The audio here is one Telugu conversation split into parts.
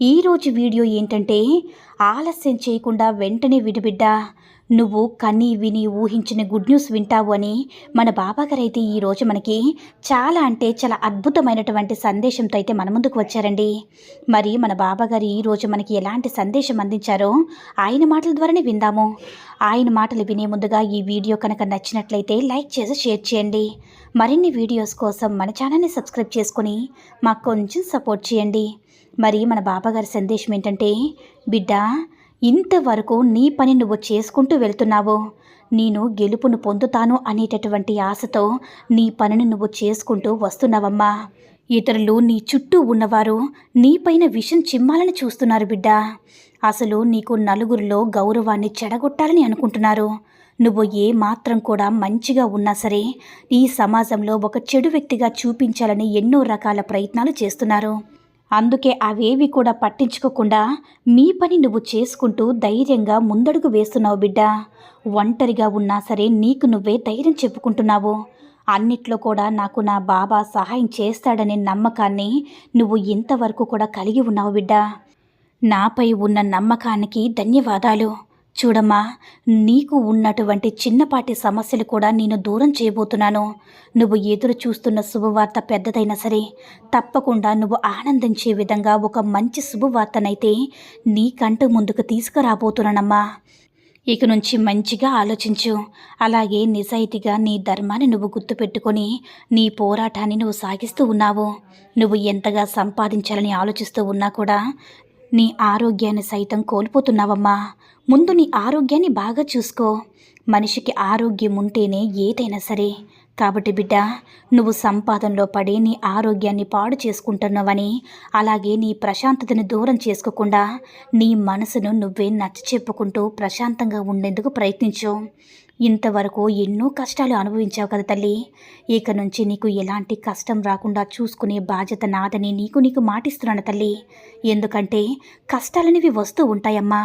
ఈరోజు వీడియో ఏంటంటే ఆలస్యం చేయకుండా వెంటనే విడిబిడ్డ నువ్వు కని విని ఊహించిన గుడ్ న్యూస్ వింటావు అని మన బాబాగారు అయితే ఈరోజు మనకి చాలా అంటే చాలా అద్భుతమైనటువంటి సందేశంతో అయితే మన ముందుకు వచ్చారండి. మరి మన బాబాగారు ఈరోజు మనకి ఎలాంటి సందేశం అందించారో ఆయన మాటల ద్వారానే విందాము. ఆయన మాటలు వినే ముందుగా ఈ వీడియో కనుక నచ్చినట్లయితే లైక్ చేసి షేర్ చేయండి. మరిన్ని వీడియోస్ కోసం మన ఛానల్ని సబ్స్క్రైబ్ చేసుకొని మాకు కొంచెం సపోర్ట్ చేయండి. మరి మన బాబాగారి సందేశం ఏంటంటే బిడ్డ ఇంతవరకు నీ పని నువ్వు చేసుకుంటూ వెళ్తున్నావు. నేను గెలుపును పొందుతాను అనేటటువంటి ఆశతో నీ పనిని నువ్వు చేసుకుంటూ వస్తున్నావమ్మా. ఇతరులు నీ చుట్టూ ఉన్నవారు నీపైన విషం చిమ్మాలని చూస్తున్నారు బిడ్డ. అసలు నీకు నలుగురిలో గౌరవాన్ని చెడగొట్టాలని అనుకుంటున్నారు. నువ్వు ఏ మాత్రం కూడా మంచిగా ఉన్నా సరే ఈ సమాజంలో ఒక చెడు వ్యక్తిగా చూపించాలని ఎన్నో రకాల ప్రయత్నాలు చేస్తున్నారు. అందుకే అవేవి కూడా పట్టించుకోకుండా మీ పని నువ్వు చేసుకుంటూ ధైర్యంగా ముందడుగు వేస్తున్నావు బిడ్డ. ఒంటరిగా ఉన్నా సరే నీకు నువ్వే ధైర్యం చెప్పుకుంటున్నావు. అన్నిట్లో కూడా నాకు నా బాబా సహాయం చేస్తాడనే నమ్మకాన్ని నువ్వు ఇంతవరకు కూడా కలిగి ఉన్నావు బిడ్డ. నాపై ఉన్న నమ్మకానికి ధన్యవాదాలు. చూడమ్మా నీకు ఉన్నటువంటి చిన్నపాటి సమస్యలు కూడా నేను దూరం చేయబోతున్నాను. నువ్వు ఎదురు చూస్తున్న శుభవార్త పెద్దదైనా సరే తప్పకుండా నువ్వు ఆనందించే విధంగా ఒక మంచి శుభవార్తనైతే నీకంటూ ముందుకు తీసుకురాబోతున్నానమ్మా. ఇక నుంచి మంచిగా ఆలోచించు. అలాగే నిజాయితీగా నీ ధర్మాన్ని నువ్వు గుర్తుపెట్టుకొని నీ పోరాటాన్ని నువ్వు సాగిస్తూ ఉన్నావు. నువ్వు ఎంతగా సంపాదించాలని ఆలోచిస్తూ ఉన్నా కూడా నీ ఆరోగ్యాన్ని సైతం కోల్పోతున్నావమ్మా. ముందు నీ ఆరోగ్యాన్ని బాగా చూసుకో. మనిషికి ఆరోగ్యం ఉంటేనే ఏదైనా సరే. కాబట్టి బిడ్డ నువ్వు సంపాదనలో పడి నీ ఆరోగ్యాన్ని పాడు చేసుకుంటున్నావని అలాగే నీ ప్రశాంతతను దూరం చేసుకోకుండా నీ మనసును నువ్వే నచ్చ చెప్పుకుంటూ ప్రశాంతంగా ఉండేందుకు ప్రయత్నించు. ఇంతవరకు ఎన్నో కష్టాలు అనుభవించావు కదా తల్లి. ఇక నుంచి నీకు ఎలాంటి కష్టం రాకుండా చూసుకునే బాధ్యత నాదని నీకు నీకు మాటిస్తున్నాను తల్లి. ఎందుకంటే కష్టాలనేవి వస్తూ ఉంటాయమ్మా.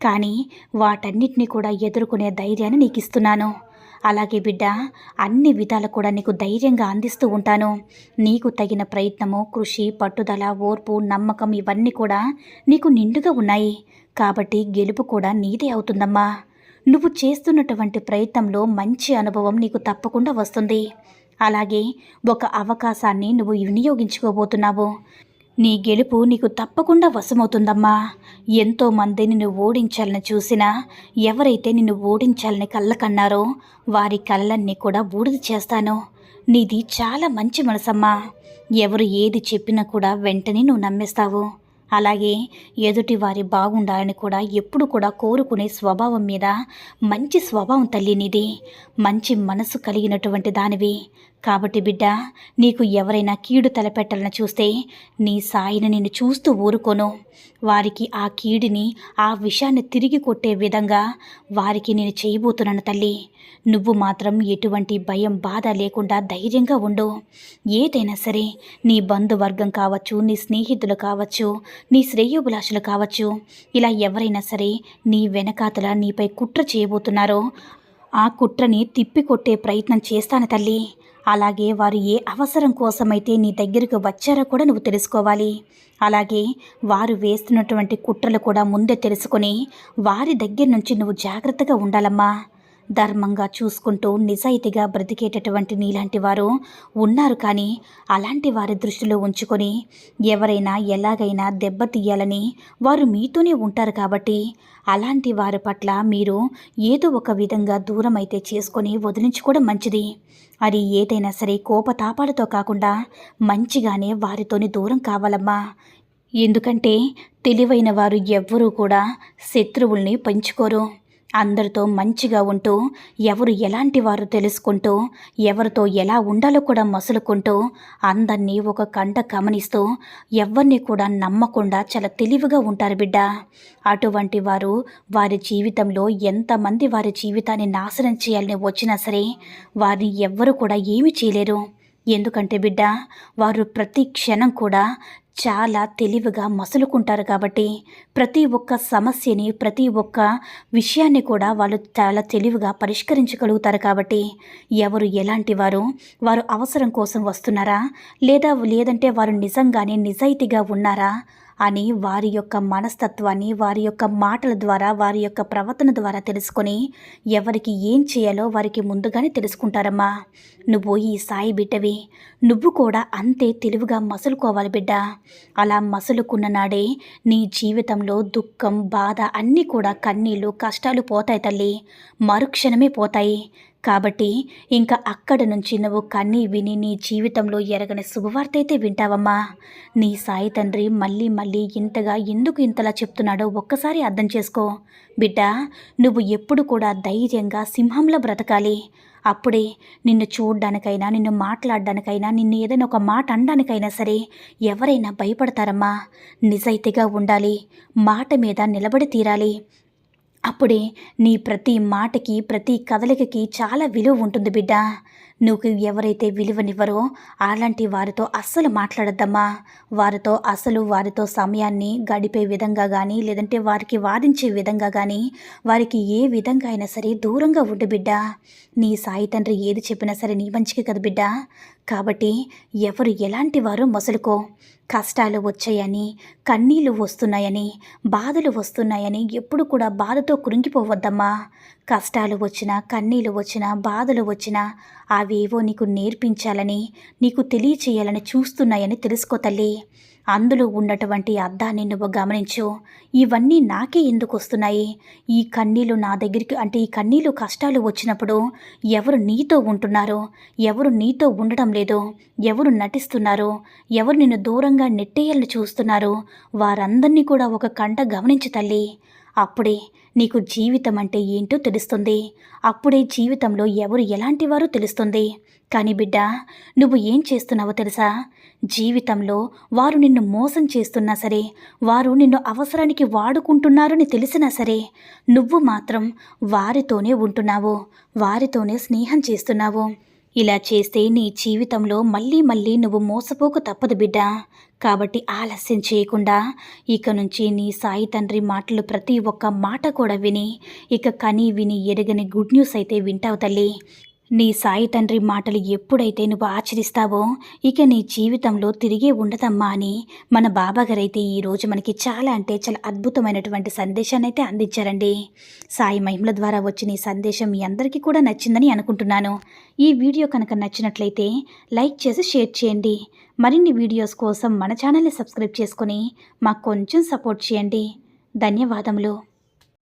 కానీ వాటన్నిటిని కూడా ఎదుర్కొనే ధైర్యాన్ని నీకు ఇస్తున్నాను అలాగే బిడ్డ అన్ని విధాలు కూడా నీకు ధైర్యంగా అందిస్తూ ఉంటాను. నీకు తగిన ప్రయత్నము కృషి పట్టుదల ఓర్పు నమ్మకం ఇవన్నీ కూడా నీకు నిండుగా ఉన్నాయి. కాబట్టి గెలుపు కూడా నీదే అవుతుందమ్మా. నువ్వు చేస్తున్నటువంటి ప్రయత్నంలో మంచి అనుభవం నీకు తప్పకుండా వస్తుంది. అలాగే ఒక అవకాశాన్ని నువ్వు వినియోగించుకోబోతున్నావు. నీ గెలుపు నీకు తప్పకుండా వశమవుతుందమ్మా. ఎంతో మంది నిన్ను ఓడించాలని చూసినా ఎవరైతే నిన్ను ఓడించాలని కళ్ళకన్నారో వారి కళ్ళన్నీ కూడా బూడిద చేస్తాను. నీది చాలా మంచి మనసమ్మా. ఎవరు ఏది చెప్పినా కూడా వెంటనే నువ్వు నమ్మేస్తావు. అలాగే ఎదుటి వారి బాగుండాలని కూడా ఎప్పుడు కూడా కోరుకునే స్వభావం మీద మంచి స్వభావం తల్లినిది మంచి మనసు కలిగినటువంటి దానివి. కాబట్టి బిడ్డ నీకు ఎవరైనా కీడు తలపెట్టాలని చూస్తే నీ సాయిని నేను చూస్తూ ఊరుకోను. వారికి ఆ కీడిని ఆ విషయాన్ని తిరిగి కొట్టే విధంగా వారికి నేను చేయబోతున్నాను తల్లి. నువ్వు మాత్రం ఎటువంటి భయం బాధ లేకుండా ధైర్యంగా ఉండు. ఏదైనా సరే నీ బంధువర్గం కావచ్చు నీ స్నేహితులు కావచ్చు నీ శ్రేయోభిలాషులు కావచ్చు. ఇలా ఎవరైనా సరే నీ వెనకాతల నీపై కుట్ర చేయబోతున్నారో ఆ కుట్రని తిప్పికొట్టే ప్రయత్నం చేస్తాను తల్లి. అలాగే వారు ఏ అవసరం కోసమైతే నీ దగ్గరకు వచ్చారో కూడా నువ్వు తెలుసుకోవాలి. అలాగే వారు వేస్తున్నటువంటి కుట్రలు కూడా ముందే తెలుసుకొని వారి దగ్గర నుంచి నువ్వు జాగ్రత్తగా ఉండాలమ్మా. ధర్మంగా చూసుకుంటూ నిజాయితీగా బ్రతికేటటువంటి నీలాంటి వారు ఉన్నారు కానీ అలాంటి వారి దృష్టిలో ఉంచుకొని ఎవరైనా ఎలాగైనా దెబ్బతీయాలని వారు మీతోనే ఉంటారు కాబట్టి అలాంటి వారి పట్ల మీరు ఏదో ఒక విధంగా దూరం అయితే చేసుకొని వదిలించుకోవడం మంచిది. అది ఏదైనా సరే కోపతాపాలతో కాకుండా మంచిగానే వారితోని దూరం కావాలమ్మా. ఎందుకంటే తెలివైన వారు ఎవ్వరూ కూడా శత్రువుల్ని పెంచుకోరు. అందరితో మంచిగా ఉంటూ ఎవరు ఎలాంటి వారు తెలుసుకుంటూ ఎవరితో ఎలా ఉండాలో కూడా మసులుకుంటూ అందరినీ ఒక కంట గమనిస్తూ ఎవరిని కూడా నమ్మకుండా చాలా తెలివిగా ఉంటారు బిడ్డ. అటువంటి వారు వారి జీవితంలో ఎంతమంది వారి జీవితాన్ని నాశనం చేయాలని వచ్చినా సరే వారిని ఎవ్వరు కూడా ఏమీ చేయలేరు. ఎందుకంటే బిడ్డ వారు ప్రతి క్షణం కూడా చాలా తెలివిగా మసులుకుంటారు కాబట్టి ప్రతి ఒక్క సమస్యని ప్రతి ఒక్క విషయాన్ని కూడా వాళ్ళు చాలా తెలివిగా పరిష్కరించగలుగుతారు కాబట్టి ఎవరు ఎలాంటి వారు వారు అవసరం కోసం వస్తున్నారా? లేదా లేదంటే వారు నిజంగానే నిజాయితీగా ఉన్నారా? అని వారి యొక్క మనస్తత్వాన్ని వారి యొక్క మాటల ద్వారా వారి యొక్క ప్రవర్తన ద్వారా తెలుసుకొని ఎవరికి ఏం చేయాలో వారికి ముందుగానే తెలుసుకుంటారమ్మా. నువ్వు ఈ సాయి బిడ్డవి. నువ్వు కూడా అంతే తెలివిగా మసులుకోవాలి బిడ్డ. అలా మసులుకున్న నాడే నీ జీవితంలో దుఃఖం బాధ అన్నీ కూడా కన్నీళ్ళు కష్టాలు పోతాయి తల్లి. మరుక్షణమే పోతాయి. కాబట్టి ఇంకా అక్కడ నుంచి నువ్వు కన్నీ విని నీ జీవితంలో ఎరగని శుభవార్త అయితే వింటావమ్మా. నీ సాయి తండ్రి మళ్ళీ మళ్ళీ ఇంతగా ఎందుకు ఇంతలా చెప్తున్నాడో ఒక్కసారి అర్థం చేసుకో. బిడ్డ నువ్వు ఎప్పుడు కూడా ధైర్యంగా సింహంలో బ్రతకాలి. అప్పుడే నిన్ను చూడ్డానికైనా నిన్ను మాట్లాడడానికైనా నిన్ను ఏదైనా ఒక మాట అనడానికైనా సరే ఎవరైనా భయపడతారమ్మా. నిజాయితీగా ఉండాలి. మాట మీద నిలబడి తీరాలి. అప్పుడే నీ ప్రతి మాటకి ప్రతి కదలికకి చాలా విలువ ఉంటుంది బిడ్డ. నువ్వు ఎవరైతే విలువనివ్వరో అలాంటి వారితో అస్సలు మాట్లాడద్దమ్మా. వారితో అసలు వారితో సమయాన్ని గడిపే విధంగా కానీ లేదంటే వారికి వాదించే విధంగా కానీ వారికి ఏ విధంగా అయినా సరే దూరంగా ఉండు బిడ్డ. నీ సాయి తండ్రి ఏది చెప్పినా సరే నీ మంచికి కదా బిడ్డ. కాబట్టి ఎవరు ఎలాంటి వారు మొసలుకో. కష్టాలు వచ్చాయని కన్నీళ్ళు వస్తున్నాయని బాధలు వస్తున్నాయని ఎప్పుడు కూడా బాధతో కృంగిపోవద్దమ్మా. కష్టాలు వచ్చినా కన్నీలు వచ్చినా బాధలు వచ్చినా అవేవో నీకు నేర్పించాలని నీకు తెలియచేయాలని చూస్తున్నాయని తెలుసుకో తల్లి. అందులో ఉన్నటువంటి అర్థాన్ని నువ్వు గమనించు. ఇవన్నీ నాకే ఎందుకు వస్తున్నాయి? ఈ కన్నీళ్ళు నా దగ్గరికి అంటే ఈ కన్నీళ్ళు కష్టాలు వచ్చినప్పుడు ఎవరు నీతో ఉంటున్నారు? ఎవరు నీతో ఉండడం లేదు? ఎవరు నటిస్తున్నారు? ఎవరు నిన్ను దూరంగా నెట్టేయాలని చూస్తున్నారు? వారందరినీ కూడా ఒక కంట గమనించు తల్లి. అప్పుడే నీకు జీవితం అంటే ఏంటో తెలుస్తుంది. అప్పుడే జీవితంలో ఎవరు ఎలాంటి వారో తెలుస్తుంది. కానీ బిడ్డ నువ్వు ఏం చేస్తున్నావో తెలుసా? జీవితంలో వారు నిన్ను మోసం చేస్తున్నా సరే వారు నిన్ను అవసరానికి వాడుకుంటున్నారని తెలిసినా సరే నువ్వు మాత్రం వారితోనే ఉంటున్నావు వారితోనే స్నేహం చేస్తున్నావు. ఇలా చేస్తే నీ జీవితంలో మళ్ళీ మళ్ళీ నువ్వు మోసపోక తప్పదు బిడ్డ. కాబట్టి ఆలస్యం చేయకుండా ఇక నుంచి నీ సాయి తండ్రి మాటలు ప్రతి ఒక్క మాట కూడా విని ఇక కని విని ఎరగని గుడ్ న్యూస్ అయితే వింటావు తల్లి. నీ సాయి తండ్రి మాటలు ఎప్పుడైతే నువ్వు ఆచరిస్తావో ఇక నీ జీవితంలో తిరిగే ఉండదమ్మా అని మన బాబాగారైతే ఈరోజు మనకి చాలా అంటే చాలా అద్భుతమైనటువంటి సందేశాన్ని అయితే అందించారండి. సాయి మహిమల ద్వారా వచ్చిన ఈ సందేశం మీ అందరికీ కూడా నచ్చిందని అనుకుంటున్నాను. ఈ వీడియో కనుక నచ్చినట్లయితే లైక్ చేసి షేర్ చేయండి. మరిన్ని వీడియోస్ కోసం మన ఛానల్ని సబ్స్క్రైబ్ చేసుకొని మాకు కొంచెం సపోర్ట్ చేయండి. ధన్యవాదములు.